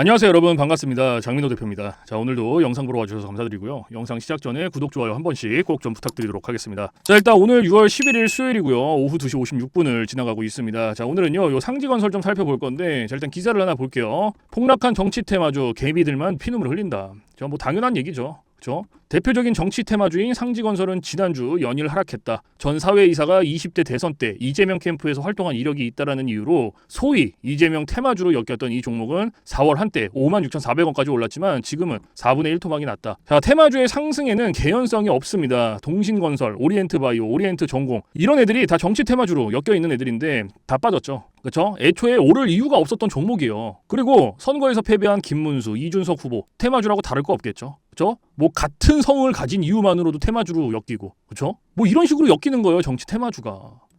안녕하세요 여러분. 반갑습니다. 장민호 대표입니다. 자 오늘도 영상 보러 와주셔서 감사드리고요. 영상 시작 전에 구독 좋아요 한 번씩 꼭 좀 부탁드리도록 하겠습니다. 자 일단 오늘 6월 11일 수요일이고요. 오후 2시 56분을 지나가고 있습니다. 자 오늘은요 요 상지건설 좀 살펴볼 건데 자 일단 기사를 하나 볼게요. 폭락한 정치 테마주 개미들만 피눈물 흘린다. 저뭐 당연한 얘기죠 그죠? 대표적인 정치 테마주인 상지건설은 지난주 연일 하락했다. 전 사회이사가 20대 대선 때 이재명 캠프에서 활동한 이력이 있다라는 이유로 소위 이재명 테마주로 엮였던 이 종목은 4월 한때 56,400원까지 올랐지만 지금은 4분의 1 토막이 났다. 자, 테마주의 상승에는 개연성이 없습니다. 동신건설, 오리엔트바이오, 오리엔트전공 이런 애들이 다 정치 테마주로 엮여 있는 애들인데 다 빠졌죠. 그렇죠? 애초에 오를 이유가 없었던 종목이에요. 그리고 선거에서 패배한 김문수, 이준석 후보 테마주라고 다를 거 없겠죠. 그렇죠? 뭐 같은 성을 가진 이유만으로도 테마주로 엮이고, 그렇죠? 뭐 이런 식으로 엮이는 거예요, 정치 테마주가.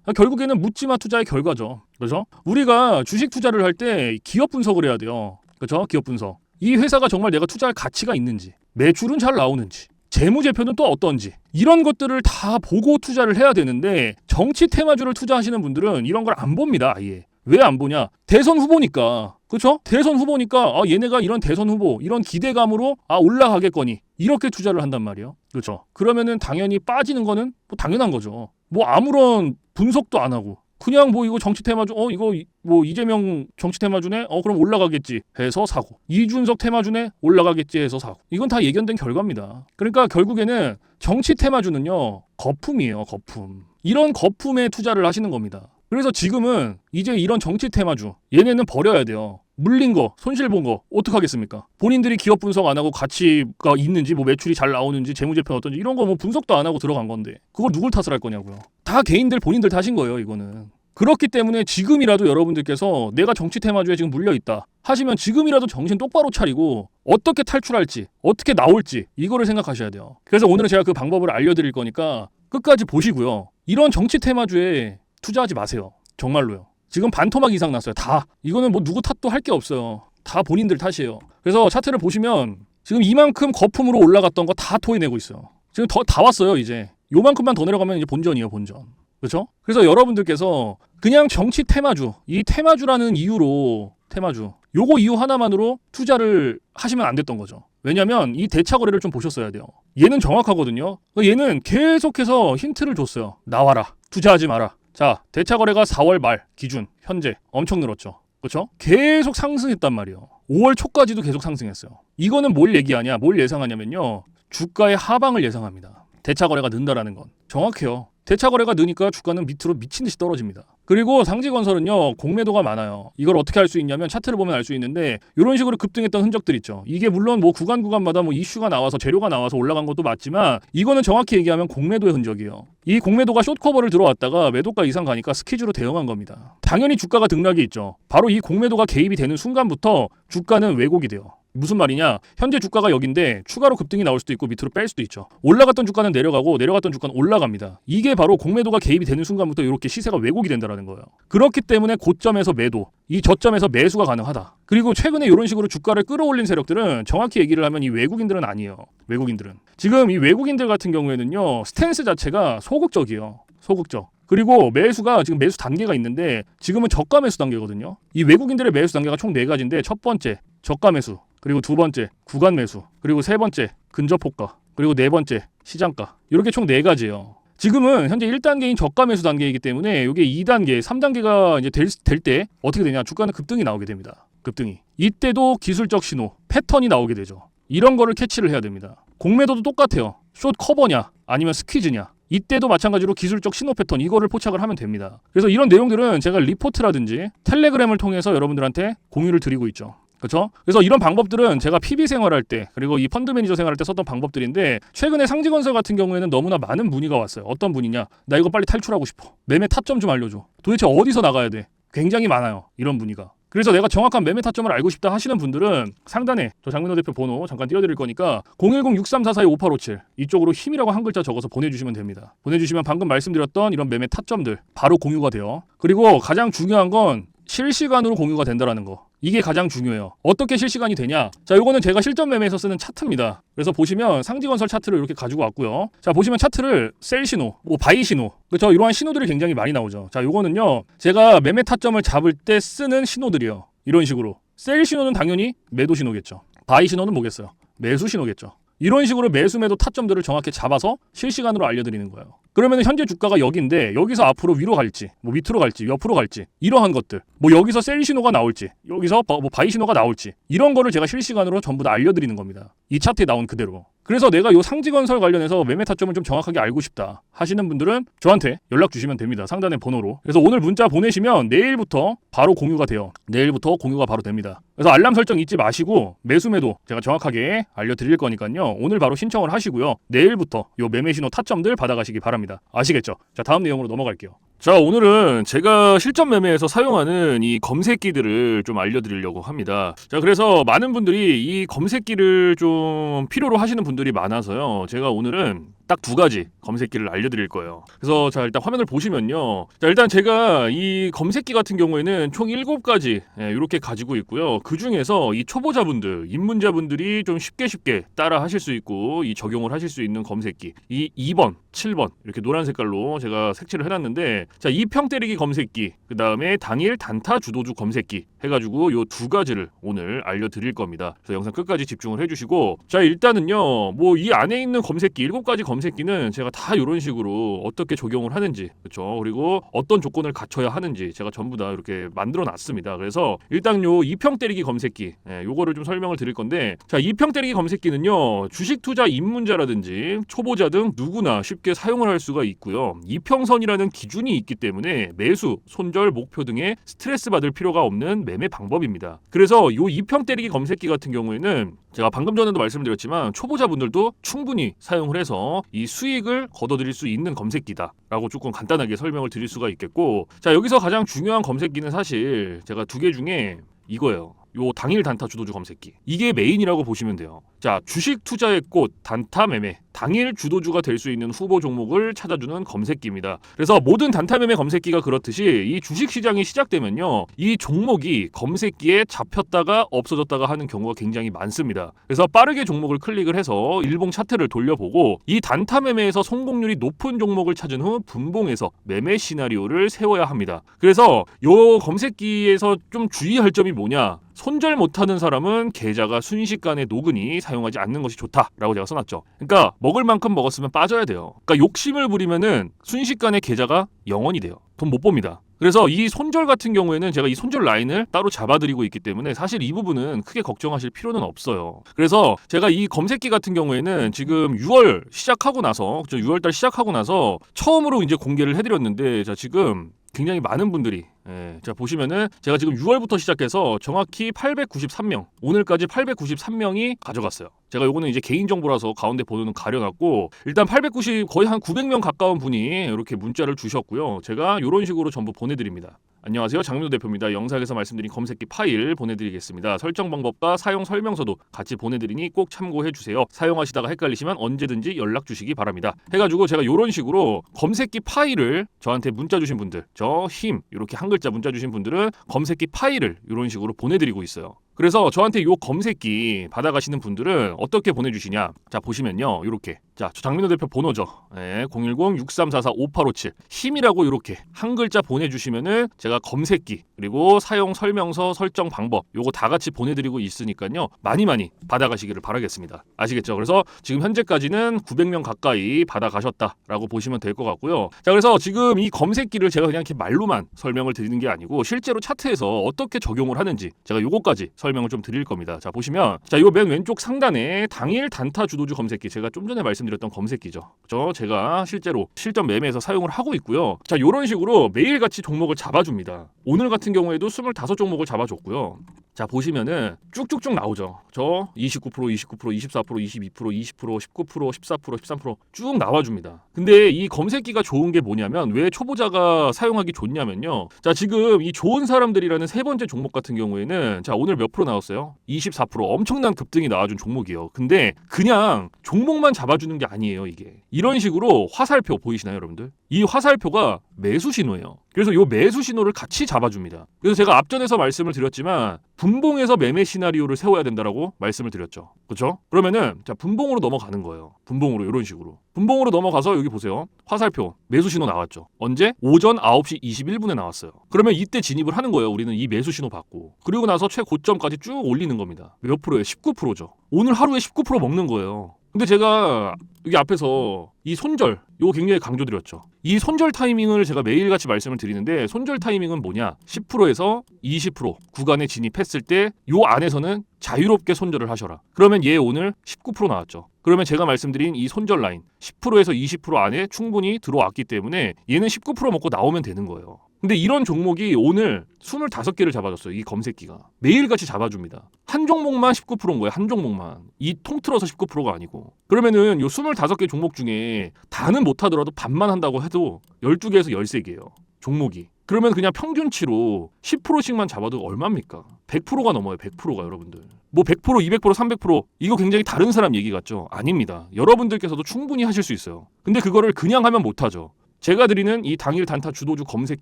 그러니까 결국에는 묻지마 투자의 결과죠. 그렇죠? 우리가 주식 투자를 할 때 기업 분석을 해야 돼요. 그렇죠? 기업 분석. 이 회사가 정말 내가 투자할 가치가 있는지, 매출은 잘 나오는지, 재무제표는 또 어떤지 이런 것들을 다 보고 투자를 해야 되는데 정치 테마주를 투자하시는 분들은 이런 걸 안 봅니다 아예 왜 안 보냐? 대선 후보니까. 그렇죠 대선 후보니까 아 얘네가 이런 대선 후보 이런 기대감으로 아 올라가겠거니 이렇게 투자를 한단 말이에요. 그렇죠 그러면은 당연히 빠지는 거는 뭐 당연한 거죠. 뭐 아무런 분석도 안 하고 그냥 뭐 이거 정치 테마주 어 이거 이- 뭐 이재명 정치 테마주네? 어 그럼 올라가겠지 해서 사고 이준석 테마주네? 올라가겠지 해서 사고. 이건 다 예견된 결과입니다. 그러니까 결국에는 정치 테마주는요 거품이에요 거품. 이런 거품에 투자를 하시는 겁니다 그래서 지금은 이제 이런 정치 테마주 얘네는 버려야 돼요 물린 거, 손실 본 거 어떡하겠습니까? 본인들이 기업 분석 안 하고 가치가 있는지 뭐 매출이 잘 나오는지 재무제표 어떤지 이런 거 뭐 분석도 안 하고 들어간 건데 그걸 누굴 탓을 할 거냐고요. 다 개인들 본인들 탓인 거예요, 이거는. 그렇기 때문에 지금이라도 여러분들께서 내가 정치 테마주에 지금 물려 있다 하시면 지금이라도 정신 똑바로 차리고 어떻게 탈출할지 어떻게 나올지 이거를 생각하셔야 돼요. 그래서 오늘은 제가 그 방법을 알려드릴 거니까 끝까지 보시고요. 이런 정치 테마주에 투자하지 마세요. 정말로요. 지금 반토막 이상 났어요. 다. 이거는 뭐 누구 탓도 할 게 없어요. 다 본인들 탓이에요. 그래서 차트를 보시면 지금 이만큼 거품으로 올라갔던 거 다 토해내고 있어요. 지금 더 다 왔어요, 이제. 요만큼만 더 내려가면 이제 본전이에요, 본전. 그렇죠? 그래서 여러분들께서 그냥 정치 테마주, 이 테마주라는 이유로 테마주, 요거 이유 하나만으로 투자를 하시면 안 됐던 거죠. 왜냐면 이 대차 거래를 좀 보셨어야 돼요. 얘는 정확하거든요. 얘는 계속해서 힌트를 줬어요. 나와라. 투자하지 마라. 자, 대차 거래가 4월 말 기준 현재 엄청 늘었죠. 그렇죠? 계속 상승했단 말이에요. 5월 초까지도 계속 상승했어요. 이거는 뭘 얘기하냐? 뭘 예상하냐면요. 주가의 하방을 예상합니다. 대차 거래가 는다라는 건 정확해요. 대차 거래가 느니까 주가는 밑으로 미친 듯이 떨어집니다. 그리고 상지건설은요 공매도가 많아요. 이걸 어떻게 할수 있냐면 차트를 보면 알 수 있는데 이런 식으로 급등했던 흔적들 있죠. 이게 물론 뭐 구간 구간마다 뭐 이슈가 나와서 재료가 나와서 올라간 것도 맞지만 이거는 정확히 얘기하면 공매도의 흔적이에요. 이 공매도가 숏커버를 들어왔다가 매도가 이상 가니까 스키즈로 대응한 겁니다. 당연히 주가가 등락이 있죠. 바로 이 공매도가 개입이 되는 순간부터 주가는 왜곡이 돼요. 무슨 말이냐? 현재 주가가 여긴데 추가로 급등이 나올 수도 있고 밑으로 뺄 수도 있죠. 올라갔던 주가는 내려가고 내려갔던 주가는 올라갑니다. 이게 바로 공매도가 개입이 되는 순간부터 이렇게 시세가 왜곡이 된다라는 거예요. 그렇기 때문에 고점에서 매도, 이 저점에서 매수가 가능하다. 그리고 최근에 이런 식으로 주가를 끌어올린 세력들은 정확히 얘기를 하면 이 외국인들은 아니에요. 외국인들은 지금 이 외국인들 같은 경우에는요 스탠스 자체가 소극적이에요. 소극적. 그리고 매수가 지금 매수 단계가 있는데 지금은 저가 매수 단계거든요. 이 외국인들의 매수 단계가 총 네 가지인데 첫 번째 저가 매수, 그리고 두 번째 구간 매수, 그리고 세 번째 근접 호가, 그리고 네 번째 시장가. 이렇게 총 네 가지예요. 지금은 현재 1단계인 저가 매수 단계이기 때문에 이게 2단계, 3단계가 이제 될 때 어떻게 되냐? 주가는 급등이 나오게 됩니다. 급등이. 이때도 기술적 신호, 패턴이 나오게 되죠. 이런 거를 캐치를 해야 됩니다. 공매도도 똑같아요. 숏 커버냐 아니면 스퀴즈냐. 이때도 마찬가지로 기술적 신호 패턴 이거를 포착을 하면 됩니다. 그래서 이런 내용들은 제가 리포트라든지 텔레그램을 통해서 여러분들한테 공유를 드리고 있죠. 그렇죠? 그래서 이런 방법들은 제가 PB 생활할 때 그리고 이 펀드 매니저 생활할 때 썼던 방법들인데 최근에 상지건설 같은 경우에는 너무나 많은 문의가 왔어요. 어떤 분이냐? 나 이거 빨리 탈출하고 싶어. 매매 타점 좀 알려줘. 도대체 어디서 나가야 돼? 굉장히 많아요. 이런 문의가. 그래서 내가 정확한 매매 타점을 알고 싶다 하시는 분들은 상단에 저 장민호 대표 번호 잠깐 띄워드릴 거니까 010-6344-5857 이쪽으로 힘이라고 한 글자 적어서 보내주시면 됩니다. 보내주시면 방금 말씀드렸던 이런 매매 타점들 바로 공유가 돼요. 그리고 가장 중요한 건 실시간으로 공유가 된다라는 거. 이게 가장 중요해요. 어떻게 실시간이 되냐? 자, 요거는 제가 실전 매매에서 쓰는 차트입니다. 그래서 보시면 상지건설 차트를 이렇게 가지고 왔고요. 자, 보시면 차트를 셀 신호, 뭐 바이 신호. 그렇죠? 이러한 신호들이 굉장히 많이 나오죠. 자, 요거는요. 제가 매매 타점을 잡을 때 쓰는 신호들이요. 이런 식으로 셀 신호는 당연히 매도 신호겠죠. 바이 신호는 뭐겠어요? 매수 신호겠죠. 이런 식으로 매수 매도 타점들을 정확히 잡아서 실시간으로 알려드리는 거예요. 그러면 현재 주가가 여기인데 여기서 앞으로 위로 갈지, 뭐 밑으로 갈지, 옆으로 갈지 이러한 것들, 뭐 여기서 셀 신호가 나올지, 여기서 바, 뭐 바이 신호가 나올지 이런 거를 제가 실시간으로 전부 다 알려드리는 겁니다. 이 차트에 나온 그대로. 그래서 내가 요 상지건설 관련해서 매매 타점을 좀 정확하게 알고 싶다 하시는 분들은 저한테 연락 주시면 됩니다. 상단의 번호로. 그래서 오늘 문자 보내시면 내일부터 바로 공유가 돼요. 내일부터 공유가 바로 됩니다. 그래서 알람 설정 잊지 마시고 매수 매도 제가 정확하게 알려드릴 거니까요. 오늘 바로 신청을 하시고요. 내일부터 요 매매 신호 타점들 받아가시기 바랍니다. 아시겠죠? 자 다음 내용으로 넘어갈게요. 자 오늘은 제가 실전 매매에서 사용하는 이 검색기들을 좀 알려드리려고 합니다. 자 그래서 많은 분들이 이 검색기를 좀 필요로 하시는 분들이 많아서요. 제가 오늘은 딱 두 가지 검색기를 알려드릴 거예요. 그래서 자 일단 화면을 보시면요. 자 일단 제가 이 검색기 같은 경우에는 총 7가지 이렇게 가지고 있고요. 그 중에서 이 초보자분들, 입문자분들이 좀 쉽게 쉽게 따라 하실 수 있고 이 적용을 하실 수 있는 검색기 이 2번, 7번 이렇게 노란 색깔로 제가 색칠을 해놨는데 자 이평 때리기 검색기 그 다음에 당일 단타 주도주 검색기 해가지고 요 두 가지를 오늘 알려드릴 겁니다. 그래서 영상 끝까지 집중을 해주시고 자 일단은요 뭐 이 안에 있는 검색기 7가지 검색기 는 제가 다 이런 식으로 어떻게 적용을 하는지 그렇죠 그리고 어떤 조건을 갖춰야 하는지 제가 전부 다 이렇게 만들어 놨습니다. 그래서 일단 요 이평 때리기 검색기 예, 요거를 좀 설명을 드릴 건데 자 이평 때리기 검색기는요 주식 투자 입문자라든지 초보자 등 누구나 쉽게 사용을 할 수가 있고요. 이평선이라는 기준이 있기 때문에 매수, 손절, 목표 등의 스트레스 받을 필요가 없는 매매 방법입니다. 그래서 요 이평 때리기 검색기 같은 경우에는 제가 방금 전에도 말씀드렸지만 초보자분들도 충분히 사용을 해서 이 수익을 거둬들일 수 있는 검색기다라고 조금 간단하게 설명을 드릴 수가 있겠고 자 여기서 가장 중요한 검색기는 사실 제가 두 개 중에 이거예요. 요 당일 단타 주도주 검색기 이게 메인이라고 보시면 돼요. 자 주식 투자의 꽃 단타 매매 당일 주도주가 될 수 있는 후보 종목을 찾아주는 검색기입니다. 그래서 모든 단타 매매 검색기가 그렇듯이 이 주식 시장이 시작되면요 이 종목이 검색기에 잡혔다가 없어졌다가 하는 경우가 굉장히 많습니다. 그래서 빠르게 종목을 클릭을 해서 일봉 차트를 돌려보고 이 단타 매매에서 성공률이 높은 종목을 찾은 후 분봉해서 매매 시나리오를 세워야 합니다. 그래서 요 검색기에서 좀 주의할 점이 뭐냐? 손절 못하는 사람은 계좌가 순식간에 녹으니 사용하지 않는 것이 좋다라고 제가 써놨죠. 그러니까 먹을 만큼 먹었으면 빠져야 돼요. 그러니까 욕심을 부리면은 순식간에 계좌가 영원이 돼요. 돈 못 봅니다. 그래서 이 손절 같은 경우에는 제가 이 손절 라인을 따로 잡아드리고 있기 때문에 사실 이 부분은 크게 걱정하실 필요는 없어요. 그래서 제가 이 검색기 같은 경우에는 지금 6월 시작하고 나서, 6월달 시작하고 나서 처음으로 이제 공개를 해드렸는데, 자, 지금 굉장히 많은 분들이 예, 자 보시면은 제가 지금 6월부터 시작해서 정확히 893명 오늘까지 893명이 가져갔어요. 제가 요거는 이제 개인 정보라서 가운데 번호는 가려놨고 일단 890 거의 한 900명 가까운 분이 이렇게 문자를 주셨고요. 제가 이런 식으로 전부 보내드립니다. 안녕하세요. 장민호 대표입니다. 영상에서 말씀드린 검색기 파일 보내드리겠습니다. 설정 방법과 사용 설명서도 같이 보내드리니 꼭 참고해 주세요. 사용하시다가 헷갈리시면 언제든지 연락 주시기 바랍니다. 해가지고 제가 이런 식으로 검색기 파일을 저한테 문자 주신 분들, 저 힘 이렇게 한 글자 문자 주신 분들은 검색기 파일을 이런 식으로 보내드리고 있어요. 그래서 저한테 요 검색기 받아가시는 분들은 어떻게 보내주시냐? 자 보시면요, 이렇게 자 장민호 대표 번호죠. 네, 010-6344-5857 힘이라고 이렇게 한 글자 보내주시면은 제가 검색기 그리고 사용 설명서 설정 방법 요거 다 같이 보내드리고 있으니까요 많이 많이 받아가시기를 바라겠습니다. 아시겠죠? 그래서 지금 현재까지는 900명 가까이 받아가셨다라고 보시면 될 것 같고요. 자 그래서 지금 이 검색기를 제가 그냥 이렇게 말로만 설명을 드리는 게 아니고 실제로 차트에서 어떻게 적용을 하는지 제가 요거까지 설명을 좀 드릴 겁니다. 자 보시면 자요 맨 왼쪽 상단에 당일 단타 주도주 검색기 제가 좀 전에 말씀드렸던 검색기죠. 저 제가 실제로 실전 매매에서 사용을 하고 있고요. 자 요런 식으로 매일같이 종목을 잡아줍니다. 오늘 같은 경우에도 25종목을 잡아줬고요. 자 보시면은 쭉쭉쭉 나오죠. 저 29%, 29%, 24%, 22%, 20%, 19%, 14%, 13%쭉 나와줍니다. 근데 이 검색기가 좋은 게 뭐냐면 왜 초보자가 사용하기 좋냐면요. 자 지금 이 좋은 사람들이라는 세 번째 종목 같은 경우에는 자 오늘 몇 프로 나왔어요? 24% 엄청난 급등이 나와준 종목이에요. 근데 그냥 종목만 잡아주는 게 아니에요 이게. 이런 식으로 화살표 보이시나요 여러분들? 이 화살표가 매수 신호예요. 그래서 요 매수 신호를 같이 잡아줍니다. 그래서 제가 앞전에서 말씀을 드렸지만 분봉에서 매매 시나리오를 세워야 된다라고 말씀을 드렸죠. 그렇죠? 그러면은 자 분봉으로 넘어가는 거예요. 분봉으로 이런 식으로. 분봉으로 넘어가서 여기 보세요. 화살표 매수 신호 나왔죠. 언제? 오전 9시 21분에 나왔어요. 그러면 이때 진입을 하는 거예요. 우리는 이 매수 신호 받고. 그리고 나서 최고점까지 쭉 올리는 겁니다. 몇 프로예요? 19%죠. 오늘 하루에 19% 먹는 거예요. 근데 제가 여기 앞에서 이 손절 요거 굉장히 강조드렸죠. 이 손절 타이밍을 제가 매일같이 말씀을 드리는데 손절 타이밍은 뭐냐? 10%에서 20% 구간에 진입했을 때 요 안에서는 자유롭게 손절을 하셔라. 그러면 얘 오늘 19% 나왔죠. 그러면 제가 말씀드린 이 손절 라인 10%에서 20% 안에 충분히 들어왔기 때문에 얘는 19% 먹고 나오면 되는 거예요. 근데 이런 종목이 오늘 25개를 잡아줬어요. 이 검색기가. 매일같이 잡아줍니다. 한 종목만 19%인 거예요. 한 종목만. 이 통틀어서 19%가 아니고. 그러면은 요 25개 종목 중에 다는 못 하더라도 반만 한다고 해도 12개에서 13개예요. 종목이. 그러면 그냥 평균치로 10%씩만 잡아도 얼마입니까? 100%가 넘어요. 100%가 여러분들. 뭐 100%, 200%, 300% 이거 굉장히 다른 사람 얘기 같죠? 아닙니다. 여러분들께서도 충분히 하실 수 있어요. 근데 그거를 그냥 하면 못 하죠. 제가 드리는 이 당일 단타 주도주 검색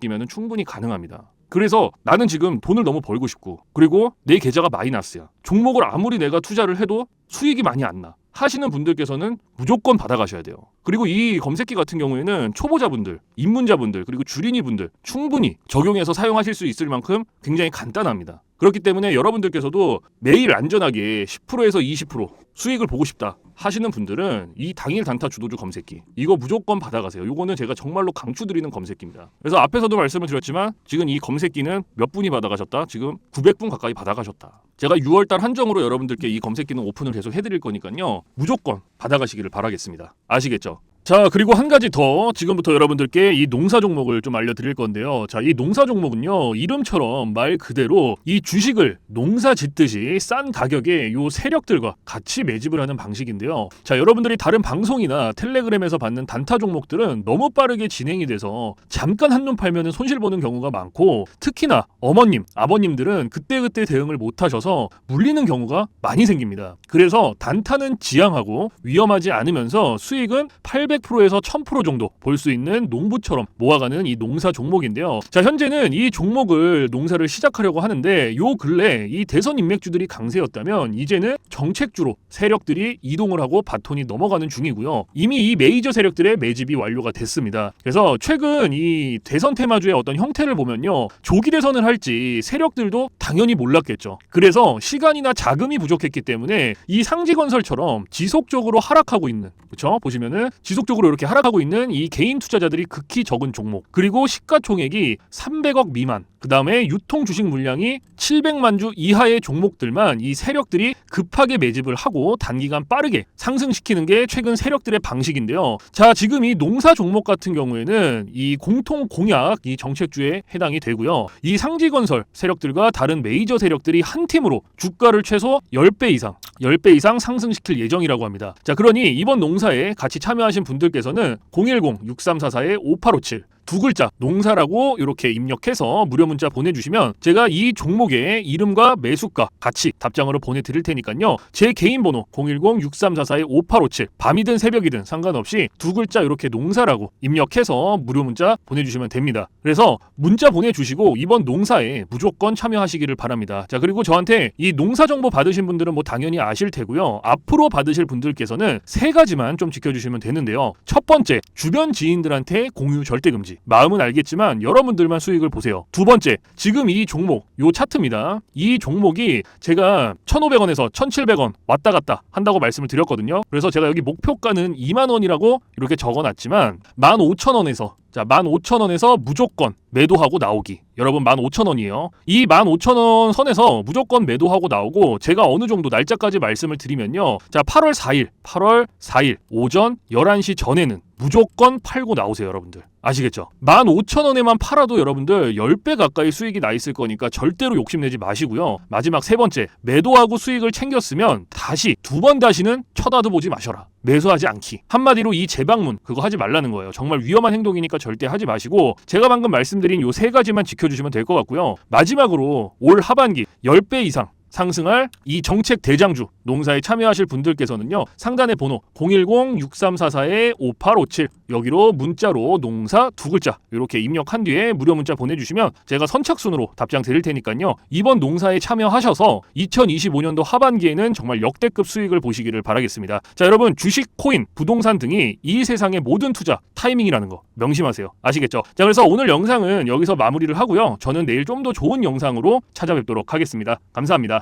기면은 충분히 가능합니다. 그래서 나는 지금 돈을 너무 벌고 싶고 그리고 내 계좌가 마이너스야. 종목을 아무리 내가 투자를 해도 수익이 많이 안 나. 하시는 분들께서는 무조건 받아가셔야 돼요. 그리고 이 검색기 같은 경우에는 초보자분들, 입문자분들, 그리고 주린이 분들 충분히 적용해서 사용하실 수 있을 만큼 굉장히 간단합니다. 그렇기 때문에 여러분들께서도 매일 안전하게 10%에서 20% 수익을 보고 싶다 하시는 분들은 이 당일 단타 주도주 검색기 이거 무조건 받아가세요. 요거는 제가 정말로 강추드리는 검색기입니다. 그래서 앞에서도 말씀을 드렸지만 지금 이 검색 기는 몇 분이 받아가셨다? 지금 900분 가까이 받아가셨다. 제가 6월달 한정으로 여러분들께 이 검색기는 오픈을 계속 해드릴 거니까요. 무조건 받아가시기를 바라겠습니다. 아시겠죠? 자 그리고 한 가지 더 지금부터 여러분들께 이 농사 종목을 좀 알려드릴 건데요. 자 이 농사 종목은요 이름처럼 말 그대로 이 주식을 농사 짓듯이 싼 가격에 요 세력들과 같이 매집을 하는 방식인데요. 자 여러분들이 다른 방송이나 텔레그램에서 받는 단타 종목들은 너무 빠르게 진행이 돼서 잠깐 한눈 팔면은 손실 보는 경우가 많고 특히나 어머님 아버님들은 그때그때 대응을 못 하셔서 물리는 경우가 많이 생깁니다. 그래서 단타는 지양하고 위험하지 않으면서 수익은 800% 에서 1000% 정도 볼 수 있는 농부처럼 모아가는 이 농사 종목인데요. 자, 현재는 이 종목을 농사를 시작하려고 하는데 요 근래 이 대선 인맥주들이 강세였다면 이제는 정책주로 세력들이 이동을 하고 바톤이 넘어가는 중이고요. 이미 이 메이저 세력들의 매집이 완료가 됐습니다. 그래서 최근 이 대선 테마주의 어떤 형태를 보면요. 조기 대선을 할지 세력들도 당연히 몰랐겠죠. 그래서 시간이나 자금이 부족했기 때문에 이 상지건설처럼 지속적으로 하락하고 있는 그렇죠? 보시면은 지속적으로 이렇게 하락하고 있는 이 개인 투자자들이 극히 적은 종목 그리고 시가총액이 300억 미만 그 다음에 유통 주식 물량이 700만 주 이하의 종목들만 이 세력들이 급하게 매집을 하고 단기간 빠르게 상승시키는 게 최근 세력들의 방식인데요. 자, 지금 이 농사 종목 같은 경우에는 이 공통 공약 이 정책주에 해당이 되고요. 이 상지건설 세력들과 다른 메이저 세력들이 한 팀으로 주가를 최소 10배 이상 10배 이상 상승시킬 예정이라고 합니다. 자, 그러니 이번 농사에 같이 참여하신 분들께서는 010-6344-5857 두 글자 농사라고 이렇게 입력해서 무료 문자 보내주시면 제가 이 종목의 이름과 매수가 같이 답장으로 보내드릴 테니까요. 제 개인 번호 010-6344-5857 밤이든 새벽이든 상관없이 두 글자 이렇게 농사라고 입력해서 무료 문자 보내주시면 됩니다. 그래서 문자 보내주시고 이번 농사에 무조건 참여하시기를 바랍니다. 자 그리고 저한테 이 농사 정보 받으신 분들은 뭐 당연히 아실 테고요. 앞으로 받으실 분들께서는 세 가지만 좀 지켜주시면 되는데요. 첫 번째 주변 지인들한테 공유 절대 금지. 마음은 알겠지만 여러분들만 수익을 보세요. 두 번째, 지금 이 종목, 요 차트입니다. 이 종목이 제가 1,500원에서 1,700원 왔다 갔다 한다고 말씀을 드렸거든요. 그래서 제가 여기 목표가는 2만 원이라고 이렇게 적어놨지만 15,000원에서 자, 15,000원에서 무조건 매도하고 나오기. 여러분 15,000원이에요. 이 15,000원 선에서 무조건 매도하고 나오고 제가 어느 정도 날짜까지 말씀을 드리면요. 자, 8월 4일, 8월 4일 오전 11시 전에는 무조건 팔고 나오세요, 여러분들. 아시겠죠? 15,000원에만 팔아도 여러분들 10배 가까이 수익이 나 있을 거니까 절대로 욕심내지 마시고요. 마지막 세 번째, 매도하고 수익을 챙겼으면 다시 두 번 다시는 쳐다도 보지 마셔라. 매수하지 않기. 한마디로 이 재방문 그거 하지 말라는 거예요. 정말 위험한 행동이니까 절대 하지 마시고 제가 방금 말씀드린 요 세 가지만 지켜 주시면 될 것 같고요. 마지막으로 올 하반기 10배 이상 상승할 이 정책 대장주 농사에 참여하실 분들께서는요 상단의 번호 010-6344-5857 여기로 문자로 농사 두 글자 이렇게 입력한 뒤에 무료 문자 보내주시면 제가 선착순으로 답장 드릴 테니까요. 이번 농사에 참여하셔서 2025년도 하반기에는 정말 역대급 수익을 보시기를 바라겠습니다. 자 여러분 주식, 코인, 부동산 등이 이 세상의 모든 투자 타이밍이라는 거 명심하세요. 아시겠죠? 자 그래서 오늘 영상은 여기서 마무리를 하고요. 저는 내일 좀 더 좋은 영상으로 찾아뵙도록 하겠습니다. 감사합니다